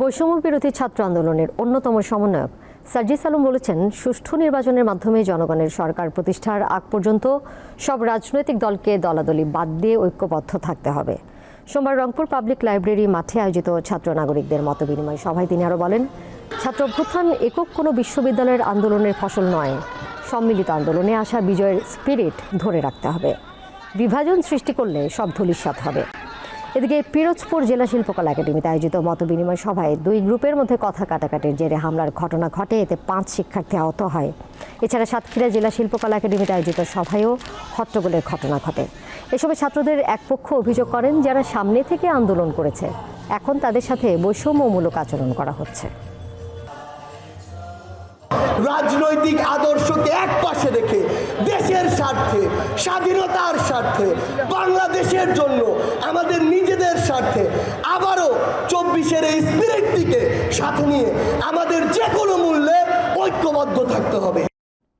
বৈষম্য বিরোধী ছাত্র আন্দোলনের অন্যতম সমন্বয়ক সার্জিস আলম বলেছেন, সুষ্ঠু নির্বাচনের মাধ্যমে জনগণের সরকার প্রতিষ্ঠার আগ পর্যন্ত সব রাজনৈতিক দলকে দলাদলি বাদ দিয়ে ঐক্যবদ্ধ থাকতে হবে। সোমবার রংপুর পাবলিক লাইব্রেরি মাঠে আয়োজিত ছাত্র নাগরিকদের মতবিনিময় সভায় তিনি আরও বলেন, ছাত্র অভ্যুত্থান একক কোনো বিশ্ববিদ্যালয়ের আন্দোলনের ফসল নয়। সম্মিলিত আন্দোলনে আসা বিজয়ের স্পিরিট ধরে রাখতে হবে। বিভাজন সৃষ্টি করলে সব ধূলিসাৎ হবে। এদিকে পিরোজপুর জেলা শিল্পকলা একাডেমিতে আয়োজিত মতবিনিময় সভায় দুই গ্রুপের মধ্যে কথা কাটাকাটির জেরে হামলার ঘটনা ঘটে, এতে পাঁচ শিক্ষার্থী আহত হয়। এছাড়া সাতক্ষীরা জেলা শিল্পকলা একাডেমিতে আয়োজিত সভায়ও হট্টগোলের ঘটনা ঘটে। এসবে ছাত্রদের এক পক্ষ অভিযোগ করেন যারা সামনে থেকে আন্দোলন করেছে। এখন তাদের সাথে বৈষম্যমূলক আচরণ করা হচ্ছে। রাজনৈতিক আদর্শকে এক পাশে রেখে দেশের স্বার্থে, স্বাধীনতার স্বার্থে, বাংলাদেশের জন্য, আমাদের নিজেদের স্বার্থে আবারও চব্বিশের এই স্পিরিটটিকে সাথে নিয়ে আমাদের যে কোনো মূল্যে ঐক্যবদ্ধ থাকতে হবে।